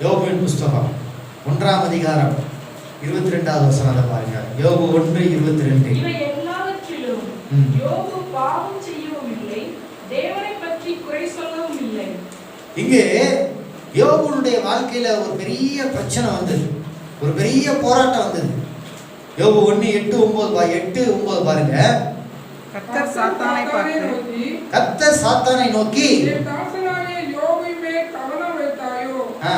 யோபுவின் புஸ்தகம் ஒன்றாம் அதிகாரம் இருபத்தி ரெண்டாவது வசனத்தை பாருங்க. யோபு ஒன்று இருபத்தி ரெண்டு இங்கே யோபுனுடைய வாழ்க்கையில ஒரு பெரிய பிரச்சனை வந்தது. ஒரு பெரிய போராட்டம் வந்தது. யோபு ஒன்று எட்டு ஒன்பது பா எட்டு ஒன்பது பாருங்க. கர்த்தர் சாத்தானை பார்த்து. நோக்கி, கர்த்தர் சாத்தானை நோக்கி. ஆ,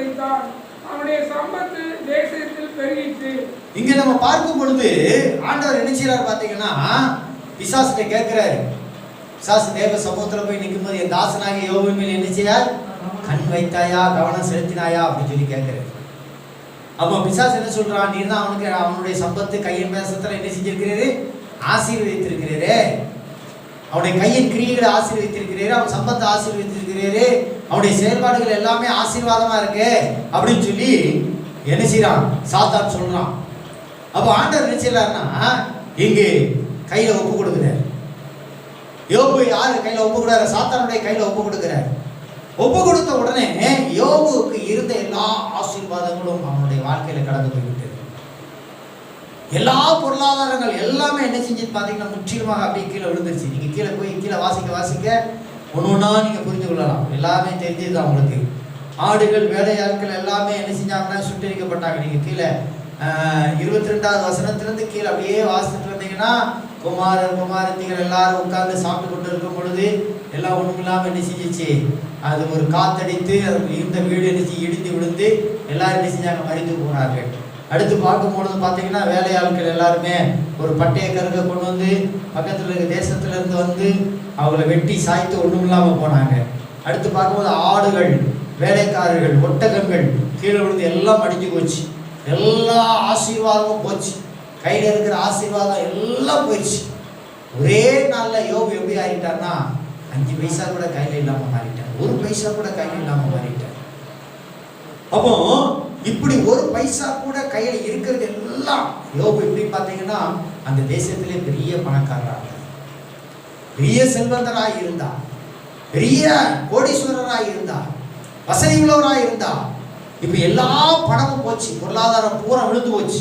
ஆசீர்வதித்தார் அவனுடைய சம்பத்து தேசத்தில் பெருகிற்று. இங்க நம்ம பார்க்கும் பொழுது ஆண்டவர் என்ன செய்யறாரு பாத்தீங்கன்னா பிசாசிட்ட கேட்கிறாரு. பிசாசு தேவ சமூகத்துல போய் நிற்கும் போது என் தாசனாக யோபின் மேல் என்ன செய்யார் கண் வைத்தாயா? கவனம் செலுத்தினாயா? அப்படின்னு சொல்லி கேட்கிறாரு. அப்போ பிசாஸ் என்ன சொல்றான்? நீ தான் அவனுக்கு அவனுடைய சம்பத்து கையின் பேசத்துல என்ன செஞ்சிருக்கிறீரு ஆசீர்வதித்திருக்கிறீரே அவனுடைய கையின் கிரியைகளை ஆசீர்வதித்திருக்கிறீரு அவன் சம்பத்தை ஆசீர்வதித்திருக்கிறீரு. அவனுடைய செயல்பாடுகள் எல்லாமே ஆசீர்வாதமா இருக்கு அப்படின்னு சொல்லி என்ன செய்யறான் சாத்தான் சொல்றான். அப்போ ஆண்டவர் என்ன செய்யறாருன்னா இங்கு கையில ஒப்பு கொடுக்குறாரு. யோபு யாரு கையில ஒப்பு கொடுக்குறாரு? சாத்தானுடைய கையில ஒப்பு கொடுக்குறாரு. ஒப்பு கொடுத்த உடனே யோபுக்கு இருந்த எல்லா ஆசீர்வாதங்களும் அவனுடைய வாழ்க்கையில கடந்து போய்விட்டது. எல்லா பொருளாதாரங்கள் எல்லாமே என்ன செஞ்சு பார்த்தீங்கன்னா முற்றிலுமாக அப்படியே கீழே விழுந்துருச்சு. நீங்க கீழே போய் கீழே வாசிக்க வாசிக்க ஒன்று ஒன்றா நீங்கள் புரிந்து கொள்ளலாம். எல்லாமே தெரிஞ்சதுதான் உங்களுக்கு. ஆடுகள் வேலையாட்கள் எல்லாமே என்ன செஞ்சாங்கன்னா சுட்டரிக்கப்பட்டாங்க. நீங்கள் கீழே இருபத்தி ரெண்டாவது வசனத்திலிருந்து கீழே அப்படியே வாசிச்சுட்டு வந்தீங்கன்னா குமாரர் குமாரத்திகள் எல்லாரும் உட்கார்ந்து சாப்பிட்டு கொண்டு இருக்கும் பொழுது எல்லாம் ஒன்றும் இல்லாமல் என்ன செஞ்சிச்சு? அது ஒரு காத்தடித்து அது இருந்த வீடு என்ன செய்ய இடிந்து விழுந்து எல்லாரும் என்ன செஞ்சாங்க? மறித்து போனார்கள். அடுத்து பார்க்கும் பொழுது பார்த்தீங்கன்னா வேலையாட்கள் எல்லாருமே ஒரு பட்டைய கருக கொண்டு வந்து பக்கத்தில் இருக்க தேசத்துல இருந்து வந்து அவங்கள வெட்டி சாய்த்து ஒன்றும் இல்லாமல் போனாங்க. அடுத்து பார்க்கும்போது ஆடுகள் வேலைக்காரர்கள் ஒட்டகங்கள் கீழே விழுந்து எல்லாம் அடிஞ்சு போச்சு. எல்லா ஆசீர்வாதமும் போச்சு. கையில இருக்கிற ஆசீர்வாதம் எல்லாம் போயிடுச்சு. ஒரே நாள்ல யோபு எப்படி ஆகிட்டார்னா அஞ்சு பைசா கூட கையில இல்லாம மாறிட்டார். ஒரு பைசா கூட கையில இல்லாம மாறிட்டார். அப்போ இப்படி ஒரு பைசா கூட கையில இருக்கிறது தான். யோபு எப்படி பார்த்தீங்கன்னா அந்த தேசத்திலே பெரிய பணக்காரராக பெரிய செல்வந்தராக இருந்தா பெரிய கோடீஸ்வரராக இருந்தா வசதி உள்ளவராக இருந்தா இப்போ எல்லா பணமும் போச்சு. பொருளாதாரம் பூரா விழுந்து போச்சு.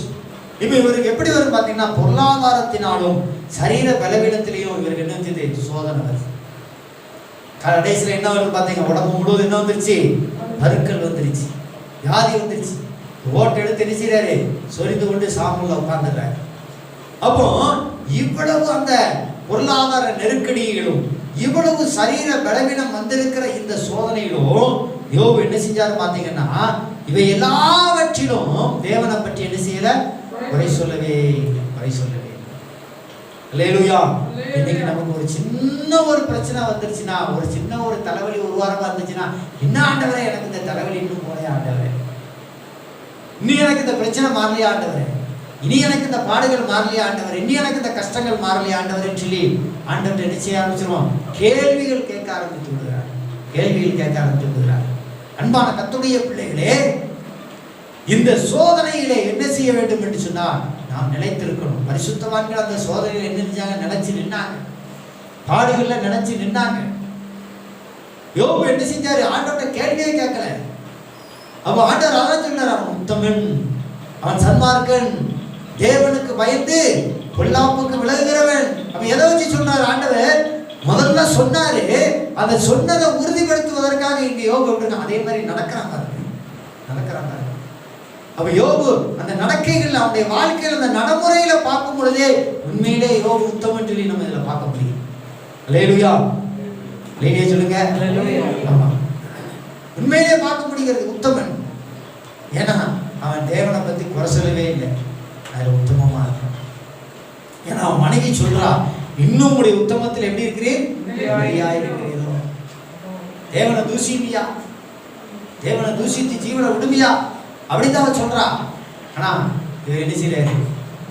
இப்போ இவருக்கு எப்படி வரும் பார்த்தீங்கன்னா பொருளாதாரத்தினாலும் சரீர பலவீனத்திலையும் இவருக்கு என்ன செஞ்சது சோதனை வருது. கடைசியில் என்ன வருது பார்த்தீங்க? உடம்பு முழுவதும் என்ன வந்துருச்சு? பருக்கள் வந்துருச்சு. வியாதி வந்துருச்சு. ஓட்டு எடுத்து என்ன செய்றாரு? சொரிந்து கொண்டு சாம்பல்ல உட்கார்ந்துடுறாரு. அப்போ இவ்வளவு அந்த பொருளாதார நெருக்கடிகளும் இவ்வளவு சரீர பலவீனம் வந்திருக்கிற இந்த சோதனையிலும் யோபு என்ன செஞ்சாரு பாத்தீங்கன்னா இவை எல்லாவற்றிலும் தேவனை பற்றி என்ன செய்யல? குறை சொல்லவே குறை சொல்லவே இல்லை. இன்னைக்கு நமக்கு ஒரு சின்ன ஒரு பிரச்சனை வந்துருச்சுன்னா ஒரு சின்ன ஒரு தலைவலி ஒரு வாரமா இருந்துச்சுன்னா என்ன ஆண்டவரே எனக்கு இந்த தலைவலி இன்னும் போலையா ஆண்டவரே? இனி எனக்கு இந்த பிரச்சனை மாறலையா ஆண்டவரே? இனி எனக்கு இந்த பாடுகள் மாறலையா ஆண்டவர்? இனி எனக்கு இந்த கஷ்டங்கள் மாறலையா ஆண்டவர்னு சொல்லி ஆண்டவர் என்ன செய்ய ஆரம்பிச்சிருவோம் கேள்விகள் கேட்க ஆரம்பித்து விடுகிறார் கேள்விகள் கேட்க ஆரம்பித்து விடுகிறார் அன்பான கத்துடைய பிள்ளைகளே இந்த சோதனையிலே என்ன செய்ய வேண்டும் என்று சொன்னால் நாம் நிலைத்திருக்கணும். பரிசுத்தவான்கள் அந்த சோதனையில் என்ன செஞ்சாங்க? நினைச்சு நின்னாங்க. பாடுகள்ல நினைச்சு நின்னாங்க. யோபு என்ன செஞ்சாரு? ஆண்டவர்கிட்ட கேள்வியே கேட்கல. அப்ப ஆண்டவர் அதான் சொன்னார் அவன் உத்தமன். அவன் சன்மார்க்கன். தேவனுக்கு பயந்து பொல்லாப்புக்கு விலகுகிறவன். அப்ப எதை வச்சு சொன்னார் ஆண்டவர்? முதல்ல சொன்னாரு அந்த சொன்னதை உறுதிப்படுத்துவதற்காக இங்க எப்படி அதே மாதிரி நடக்கிறாங்க நடக்கிறாங்க அப்ப யோபு அந்த நடக்கைகள் அவனுடைய வாழ்க்கையில் அந்த நடைமுறையில பார்க்கும் பொழுதே உண்மையிலே யோபு உத்தமன் சொல்லி நம்ம இதுல பார்க்க முடியும். லேலுயா லேலியா சொல்லுங்க. உண்மையிலே பார்க்க முடிகிறது உத்தமன். ஏன்னா அவன் தேவனை பத்தி குறை சொல்லவே இல்லை. அதில் உத்தமமா இருக்கான். ஏன்னா அவன் மனைவி சொல்றா இன்னும் உடைய உத்தமத்தில் எப்படி இருக்கிறேன்? தேவனை தூசிப்பியா? தேவனை தூசித்து ஜீவனை விடுமையா அப்படின்னு அவன் சொல்றா. ஆனா இவர் என்ன செய்யறாரு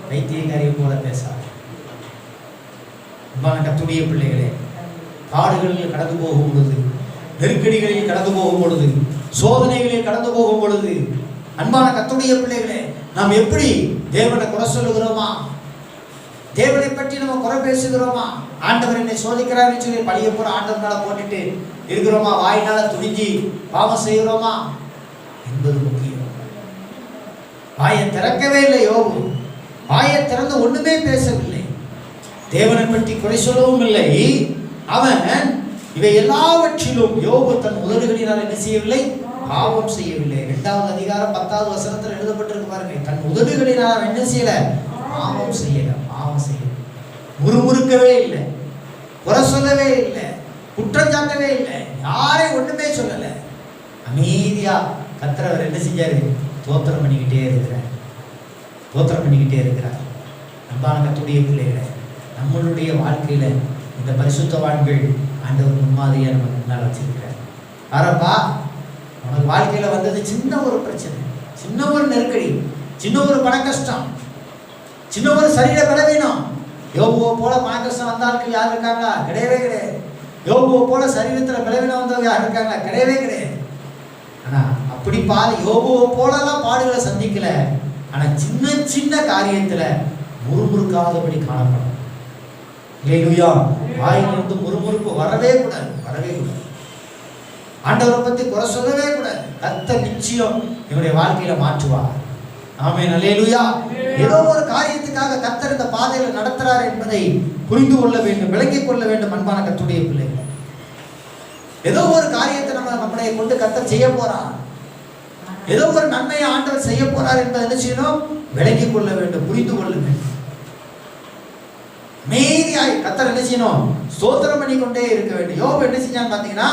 வைத்தியக்காரியை போல பேசாரு அன்பான கத்துடைய பிள்ளைகளே பாடுகளில் கடந்து போகும் பொழுது நெருக்கடிகளில் கடந்து போகும் பொழுது சோதனைகளில் கடந்து போகும் பொழுது அன்பான கத்துடைய பிள்ளைகளே நாம் எப்படி தேவனை குறை சொல்லுகிறோமா? தேவனை பற்றி நம்ம குறை பேசுகிறோமா? ஆண்டவர் என்னை சோதிக்கிறாருன்னு சொல்லி பழைய பூரா ஆண்டவர் மேல போட்டுட்டு இருக்கிறோமா? வாயினால துணிஞ்சி பாவம் செய்கிறோமா? என்பது முக்கியம். வாயை திறக்கவே இல்லை யோகு வாயை திறந்து ஒண்ணுமே பேசவில்லை. தேவனை பற்றி குறை சொல்லவும் இல்லை. அவன் இவை எல்லாவற்றிலும் யோபு தன் உதடுகளினால் என்ன செய்யவில்லை? பாவம் செய்யவில்லை. இரண்டாவது அதிகாரம் பத்தாவது வசனத்தில் எழுதப்பட்டிருக்கு பாருங்க. தன் உதடுகளினால் என்ன செய்யல? பாவம் செய்யல பாவம் செய்யல. முறுமுறுக்கவே இல்லை. குறை சொல்லவே இல்லை. குற்றஞ்சாட்டவே இல்லை. யாரையும் ஒண்ணுமே சொல்லல. அமைதியா கத்திரவர் என்ன செஞ்சாரு? தோத்திரம் பண்ணிக்கிட்டே இருக்கிறார். தோத்திரம் பண்ணிக்கிட்டே இருக்கிறார். அன்பான கத்துடைய பிள்ளைகளை நம்மளுடைய வாழ்க்கையில இந்த அந்த ஆண்டவர் முன்மாதிரியாக நம்ம முன்னால் வச்சிருக்கிறார். ஆரப்பா உனக்கு வாழ்க்கையில் வந்தது சின்ன ஒரு பிரச்சனை சின்ன ஒரு நெருக்கடி சின்ன ஒரு பண கஷ்டம் சின்ன ஒரு சரீர பலவீனம். யோகுவை போல பண கஷ்டம் வந்தாருக்கு யார் இருக்காங்களா கிடையவே கிடையாது. யோகுவை போல சரீரத்தில் பலவீனம் வந்தவங்க யார் இருக்காங்களா கிடையவே கிடையாது. ஆனால் அப்படி பாடு யோகுவை போலலாம் பாடுகளை சந்திக்கல. ஆனால் சின்ன சின்ன காரியத்தில் முறுமுறுக்காதபடி காணப்படும். இல்லையா வாயிலிருந்து முறுமுறுப்பு வரவே கூடாது வரவே கூடாது. ஆண்டவரை பத்தி குறை சொல்லவே கூடாது. கத்த நிச்சயம் இவருடைய வாழ்க்கையில மாற்றுவார். ஆமே நல்லேலுயா ஏதோ ஒரு காரியத்துக்காக கத்தர் இந்த பாதையில நடத்துறார் என்பதை புரிந்து கொள்ள வேண்டும் விளங்கிக் கொள்ள வேண்டும் அன்பான கத்துடைய பிள்ளைகள். ஏதோ ஒரு காரியத்தை நம்ம நம்மளை கொண்டு கத்தர் செய்ய போறார். ஏதோ ஒரு நன்மையை ஆண்டவர் செய்ய போறார் என்பதை என்ன செய்யணும்? விளங்கிக் கொள்ள வேண்டும் புரிந்து கொள்ள வேண்டும். கத்தர் என்ன செய்யணும்? ஸ்தோத்திரம் பண்ணிக்கொண்டே இருக்க வேண்டும். யோபு என்ன செஞ்சான்னு பாத்தீங்கன்னா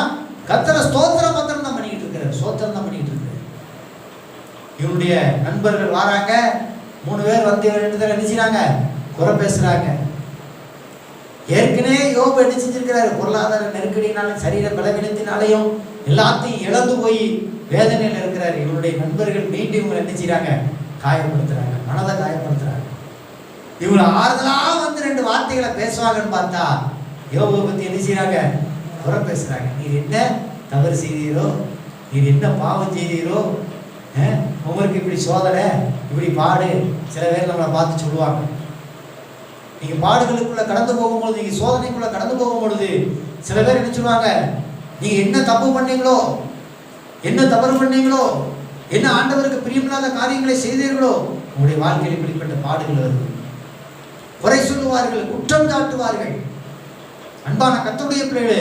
கத்தரை ஸ்தோத்திரம் மாத்திரம் தான் பண்ணிக்கிட்டு இருக்கிறார். ஸ்தோத்திரம் தான் பண்ணிக்கிட்டு இருக்கிறார். இவனுடைய நண்பர்கள் வராங்க. மூணு பேர் வந்து இவரிடத்துல என்ன செய்யறாங்க குறை பேசுறாங்க. ஏற்கனவே யோபு என்ன செஞ்சிருக்கிறாரு? பொருளாதார நெருக்கடினாலும் சரீர பலவீனத்தினாலையும் எல்லாத்தையும் இழந்து போய் வேதனையில இருக்கிறாரு. இவருடைய நண்பர்கள் மீண்டும் இவங்க என்ன செய்றாங்க? காயப்படுத்துறாங்க. மனதை காயப்படுத்துறாங்க. இவங்க ஆறுதலா வந்து ரெண்டு வார்த்தைகளை பேசுவாங்கன்னு பார்த்தா யோபுவை பத்தி என்ன செய்கிறாங்க குறை பேசுறாங்க. நீர் என்ன தவறு செய்தீரோ? நீர் என்ன பாவம் செய்தீரோ? உங்களுக்கு இப்படி சோதனை இப்படி பாடு. சில பேர் நம்மளை பார்த்து சொல்லுவாங்க. நீங்க பாடுகளுக்குள்ள கடந்து போகும்பொழுது நீங்க சோதனைக்குள்ள கடந்து போகும்பொழுது சில பேர் என்ன சொல்லுவாங்க? நீங்க என்ன தப்பு பண்ணீங்களோ? என்ன தவறு பண்ணீங்களோ? என்ன ஆண்டவருக்கு பிரியமில்லாத காரியங்களை செய்தீர்களோ? உங்களுடைய வாழ்க்கையில் இப்படிப்பட்ட பாடுகள் வருது. குறை சொல்லுவார்கள் குற்றம் சாட்டுவார்கள். அன்பான கத்துடைய பிள்ளைகளே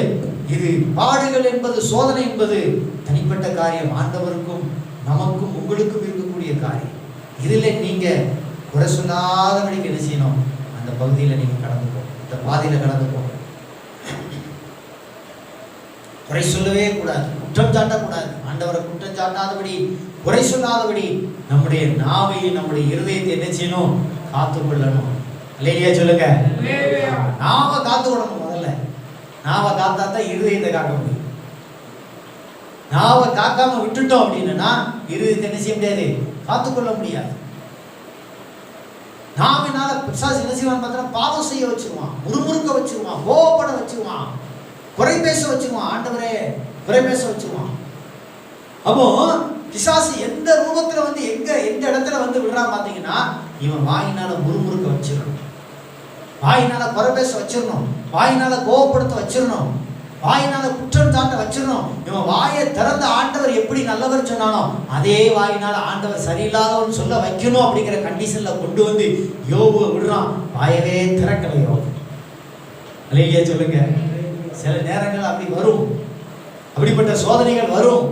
இது பாடுகள் என்பது சோதனை என்பது தனிப்பட்ட காரியம். ஆண்டவருக்கும் நமக்கும் உங்களுக்கும் இருக்கக்கூடிய காரியம். இதில் நீங்கள் குறை சொல்லாதபடிக்கு என்ன செய்யணும்? அந்த பகுதியில் நீங்கள் கடந்து போகணும். இந்த பாதையில கடந்து போகணும். குறை சொல்லவே கூடாது. குற்றம் சாட்டக்கூடாது. ஆண்டவரை குற்றம் சாட்டாதபடி குறை சொல்லாதபடி நம்முடைய நாவையை நம்முடைய இருதயத்தை என்ன செய்யணும்? காத்துக்கொள்ளணும். இல்லையா சொல்லுங்க. நாவை காத்து விடணும் முதல்ல. நாவை காத்தா தான் இருதயத்தை காக்க முடியும். நாவை காக்காம விட்டுட்டோம் அப்படின்னா இருதயத்தை என்ன செய்ய முடியாது? காத்துக்கொள்ள முடியாது. நாவினால பிசாசு என்ன செய்வான் பார்த்தா பாவம் செய்ய வச்சிருவான் முறுமுறுக்க வச்சிருவான் கோவப்பட வச்சிருவான் குறை பேச வச்சிருவான் ஆண்டவரே குறை பேச வச்சிருவான். அப்போ பிசாசு எந்த ரூபத்துல வந்து எங்க எந்த இடத்துல வந்து விடுறான் பாத்தீங்கன்னா இவன் வாயினால முறுமுறுக்க வச்சிடணும். வாயினால குறை பேச வச்சிடணும் வாயினால கோவப்படுத்த வச்சிடணும் வாயினால குற்றம் சாட்ட வச்சிடணும் இவன் வாயை திறந்த ஆண்டவர் எப்படி நல்லவர் சொன்னானோ அதே வாயினால ஆண்டவர் சரியில்லாதவன் சொல்ல வைக்கணும் அப்படிங்கிற கண்டிஷன்ல கொண்டு வந்து யோபு விடுறான். வாயவே திறக்கலையோ அல்லையே சொல்லுங்க. சில நேரங்கள் அப்படி வரும். அப்படிப்பட்ட சோதனைகள் வரும்.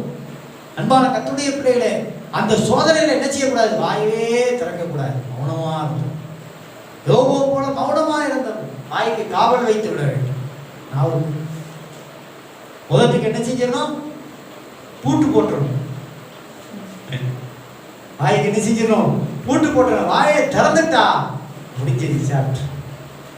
அன்பான கத்துடைய பிள்ளைகளே அந்த சோதனையில என்ன செய்யக்கூடாது? வாயவே திறக்கக்கூடாது. மௌனமா இருக்கும் யோகோ போல மௌனமா தாய்க்கு வாய்க்கு காவல் வைத்து விட வேண்டும். நான் என்ன செஞ்சிடணும்? பூட்டு போட்டுறணும் வாய்க்கு என்ன செஞ்சிடணும்? பூட்டு போட்டுறணும் வாயை திறந்துட்டா முடிஞ்சது சாப்பிட்டு